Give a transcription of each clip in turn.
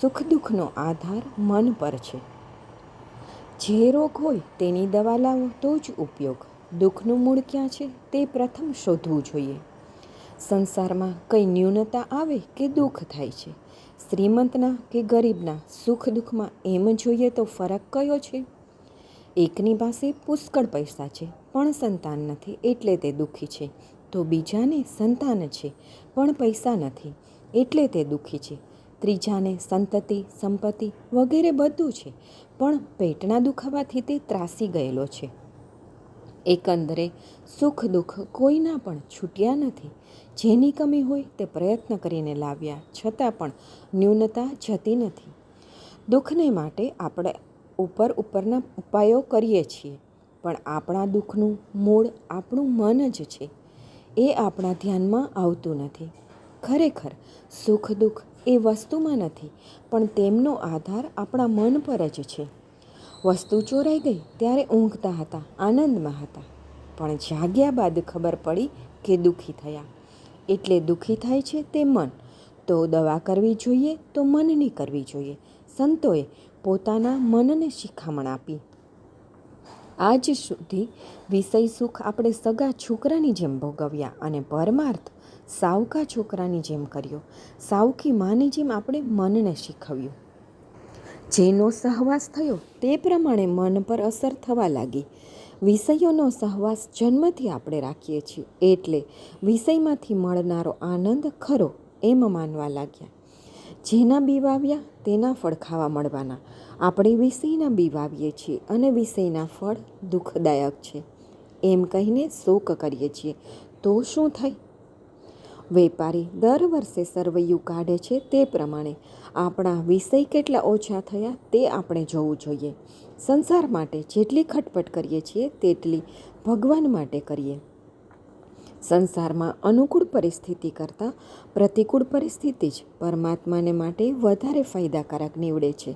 સુખ દુઃખનો આધાર મન પર છે. જે રોગ હોય તેની દવા લાવો તો જ ઉપયોગ. દુઃખનું મૂળ ક્યાં છે તે પ્રથમ શોધવું જોઈએ. સંસારમાં કંઈ ન્યૂનતા આવે કે દુઃખ થાય છે? શ્રીમંતના કે ગરીબના સુખ દુઃખમાં એમ જોઈએ તો ફરક કયો છે? એકની પાસે પુષ્કળ પૈસા છે, પણ સંતાન નથી એટલે તે દુઃખી છે. તો બીજાને સંતાન છે, પણ પૈસા નથી એટલે તે દુઃખી છે. ત્રીજાને સંતતિ, સંપત્તિ વગેરે બધું છે, પણ પેટના દુખાવાથી તે ત્રાસી ગયેલો છે. એકંદરે સુખ દુઃખ કોઈના પણ છૂટ્યા નથી. જેની કમી હોય તે પ્રયત્ન કરીને લાવ્યા છતાં પણ ન્યૂનતા જતી નથી. દુઃખને માટે આપણે ઉપર ઉપરના ઉપાયો કરીએ છીએ, પણ આપણા દુઃખનું મૂળ આપણું મન જ છે. એ આપણા ધ્યાનમાં આવતું નથી. ખરેખર સુખ દુઃખ એ વસ્તુમાં નથી, પણ તેમનો આધાર આપણા મન પર જ છે. વસ્તુ ચોરાઈ ગઈ ત્યારે ઊંઘતા હતા, આનંદમાં હતા, પણ જાગ્યા બાદ ખબર પડી કે દુઃખી થયા. એટલે દુઃખી થાય છે તે મન. તો દવા કરવી જોઈએ, તો મનની કરવી જોઈએ. સંતોએ પોતાના મનને શિખામણ આપી. આજ સુધી વિષય સુખ આપણે સગા છોકરાની જેમ ભોગવ્યા અને પરમાર્થ સાવકા છોકરાની જેમ કર્યો. સાવકી માની જેમ આપણે મનને શીખવ્યું. જેનો સહવાસ થયો તે પ્રમાણે મન પર અસર થવા લાગી. વિષયોનો સહવાસ જન્મથી આપણે રાખીએ છીએ. એટલે વિષયમાંથી મળનારો આનંદ ખરો એમ માનવા લાગ્યા. જેના બી વાવ્યા તેના ફળ ખાવા મળવાના. આપણે વિષયના બી વાવીએ છીએ અને વિષયના ફળ દુઃખદાયક છે. એમ કહીને શોક કરીએ છીએ. તો શું થાય? વેપારી દર વર્ષે સરવૈયું કાઢે છે તે પ્રમાણે. આપણા વિષય કેટલા ઓછા થયા તે આપણે જોવું જોઈએ. સંસાર માટે જેટલી ખટપટ કરીએ છીએ તેટલી ભગવાન માટે કરીએ. સંસારમાં અનુકૂળ પરિસ્થિતિ કરતાં પ્રતિકૂળ પરિસ્થિતિ જ પરમાત્માને માટે વધારે ફાયદાકારક નીવડે છે.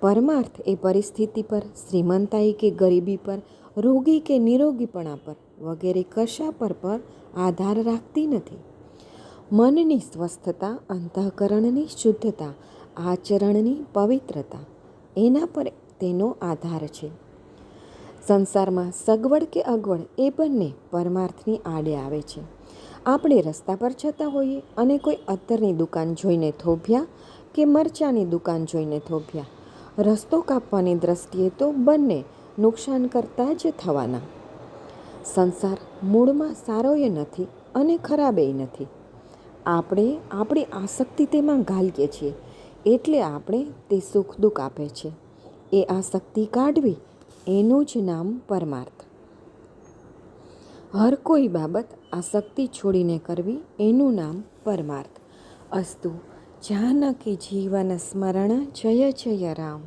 પરમાર્થ એ પરિસ્થિતિ પર, શ્રીમંતાઈ કે ગરીબી પર, રોગી કે નિરોગીપણા પર વગેરે કશા પર પર આધાર રાખતી નથી. મનની સ્વસ્થતા, અંતઃકરણની શુદ્ધતા, આચરણની પવિત્રતા, એના પર તેનો આધાર છે. સંસારમાં સગવડ કે અગવડ એ બંને પરમાર્થની આડે આવે છે. આપણે રસ્તા પર જતા હોઈએ અને કોઈ અત્તરની દુકાન જોઈને થોભ્યા કે મરચાની દુકાન જોઈને થોભ્યા, રસ્તો કાપવાની દ્રષ્ટિએ તો બંને નુકસાન કરતા જ થવાના. સંસાર મૂળમાં સારોય નથી અને ખરાબેય નથી. આપણે આપણી આસક્તિ તેમાં ઘાલીએ છીએ એટલે આપણે તે સુખ દુઃખ આપે છે. એ આસક્તિ કાઢવી એનું જ નામ પરમાર્થ. હર કોઈ બાબત આસક્તિ છોડીને કરવી એનું નામ પરમાર્થ. અસ્તુ, જાનકી જીવન સ્મરણ, જય જય રામ.